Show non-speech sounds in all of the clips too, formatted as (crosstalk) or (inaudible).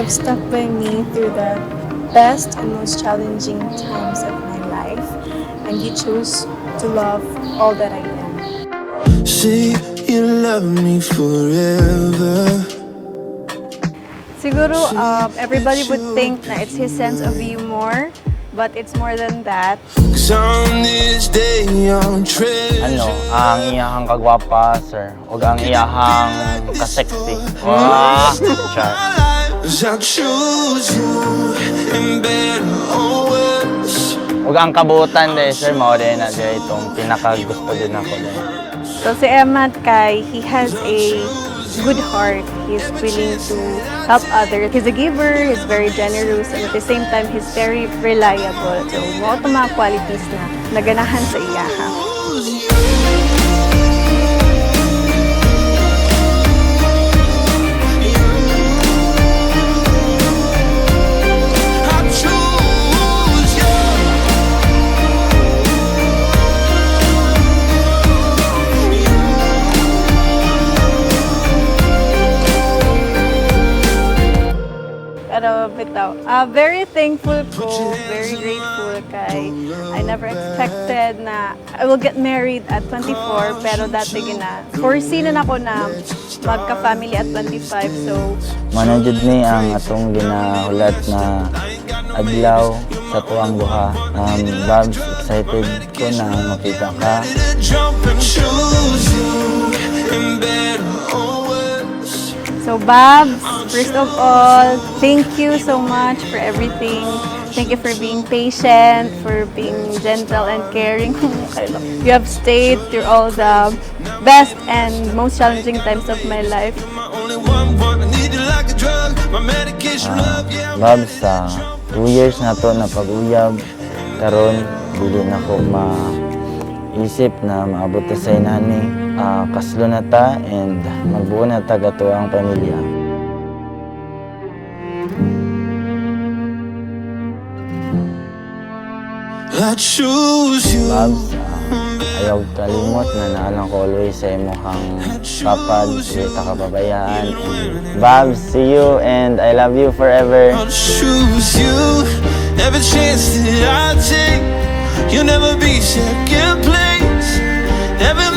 have stuck by me through the best and most challenging times of my life, and you chose to love all that I am. Say you love me forever. Siguro, um, everybody would think na it's his sense of humor, but it's more than that. Cause on this day I'm treasure. ano, ang iyahang kagwapa, sir. O ang iyahang kasexy. Wow! Char. Cause choose you in better or worse. O ang kabuutan de, sir, mao din na de itong pinakagusto din ako de. So si Emma Kai, he has a good heart. He's willing to help others. He's a giver, he's very generous, and at the same time, he's very reliable. So, ito mga qualities na naganahan sa iya. Bitaw, ah, very thankful ko, very grateful kay I never expected na I will get married at 24 pero dati gina foresee na ako na magka-family at 25 so Manajud ni ang atong ginahulat na adlaw sa tuwang duha. Um, Babs, excited ko na makita ka. So, Babs, first of all, thank you so much for everything. Thank you for being patient, for being gentle and caring. (laughs) you have stayed through all the best and most challenging times of my life. I'm Babs, sa two years na to na pag-uyab, karon dili na ko maisip na maabot ta sa inani. Ah, kaslo na ta and magbuo na ta gato ang pamilya. I choose you. Babs, ah, ayaw kalimot na naalang ko always sa imuhang kapad, dili ta kababayaan. Babs, see you and I love you forever. I'll choose you. Every chance that I take, you'll never be second place. Every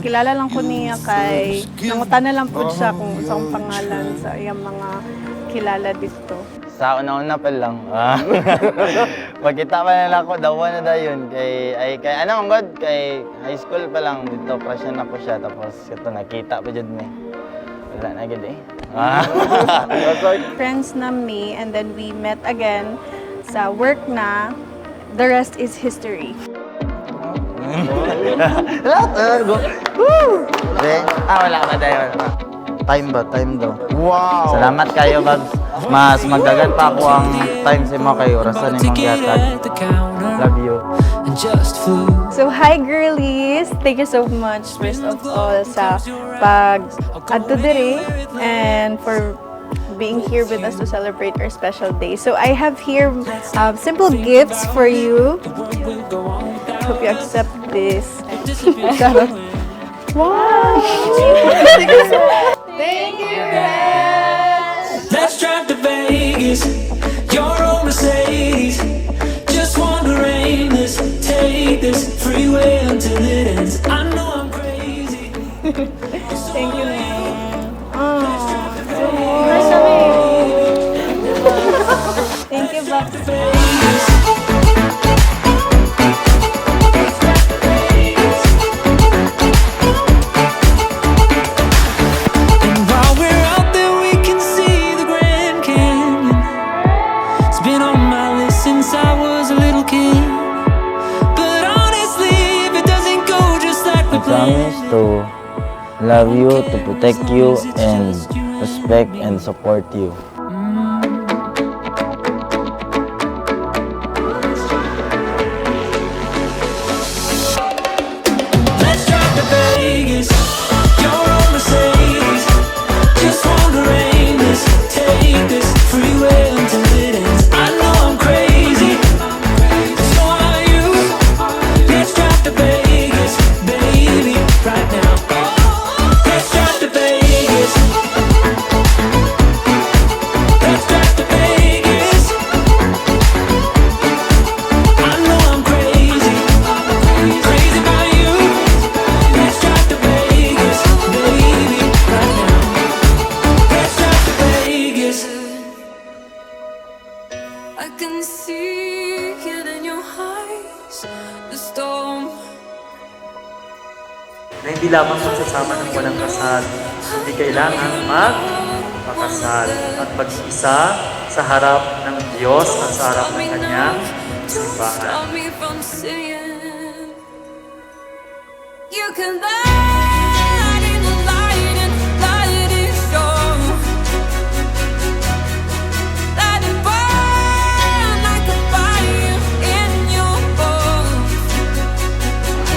nakilala lang ko niya kay nangutan na lang po siya kung usang pangalan sa iyang mga kilala dito. Sa una-una pa lang. Ah. (laughs) Pagkita pa na lang ako, dawa na da yun. Kay, ay, kay, ano ang god? Kay high school pa lang, dito, crush na ako siya. Tapos, ito, nakita pa dyan me. Wala na agad eh. Ah. (laughs) Friends na me and then we met again sa work na. The rest is history. (laughs) (laughs) Lahat, ah, go. Woo! Hindi. Ah, wala ba tayo? Time ba? Time daw. Wow! Salamat kayo, Babs. Mas magdagan pa ako ang time sa mga kayo. Orasan yung counter Love you. So, hi girlies! Thank you so much, first of all, sa pag adto diri and for being here with us to celebrate our special day. So, I have here um, simple gifts for you. Hope you accept this. Charot. (laughs) wow! Let's drive to Vegas. Your own Mercedes. Just wander aimless. Take this freeway until it ends. I know I'm crazy. (laughs) love you, to protect you, and respect and support you. Can see it in your eyes, the storm. na hindi lamang magsasama ng walang kasal, hindi kailangan magpakasal at mag-isa sa harap ng Diyos at sa harap ng Kanyang simbahan. You can light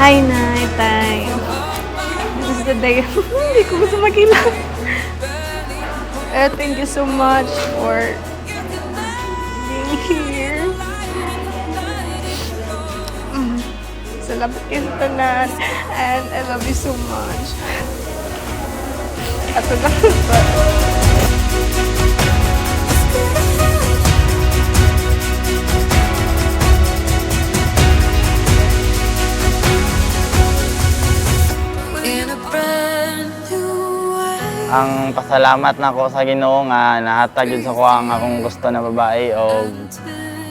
Hi, Nay, Tay. This is the day. (laughs) Hindi ko gusto mag-ilang. Eh, thank you so much for being here. Mm. Salamat kayo sa tanan. And I love you so much. Ato lang Ang pasalamat na ko sa Ginoo nga nahatag yun sa ko ang akong gusto na babae o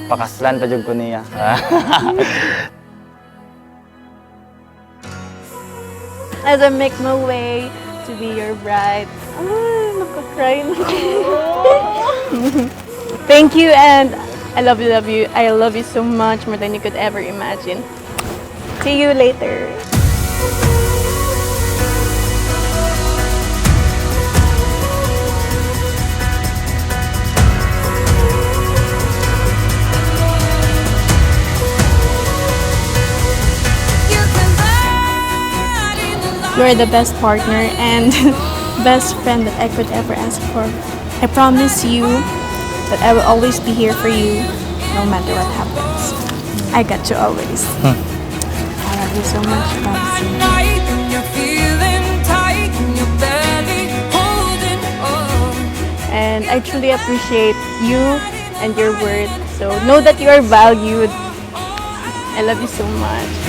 pakaslan pa jud ko niya. (laughs) As I make my way to be your bride. Na (laughs) Thank you and I love you, love you. I love you so much more than you could ever imagine. See you later. In the light. You're the best partner and (laughs) best friend that I could ever ask for. I promise you that I will always be here for you no matter what happens. I got you always. I love you so much, Babsy. and you're feeling tight in your belly, holding on. And I truly appreciate you and your worth. So know that you are valued. I love you so much.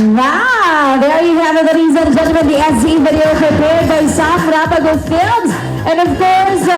Wow! There you have it, ladies and gentlemen, the SC video prepared by Sam Rapago Films. And of course,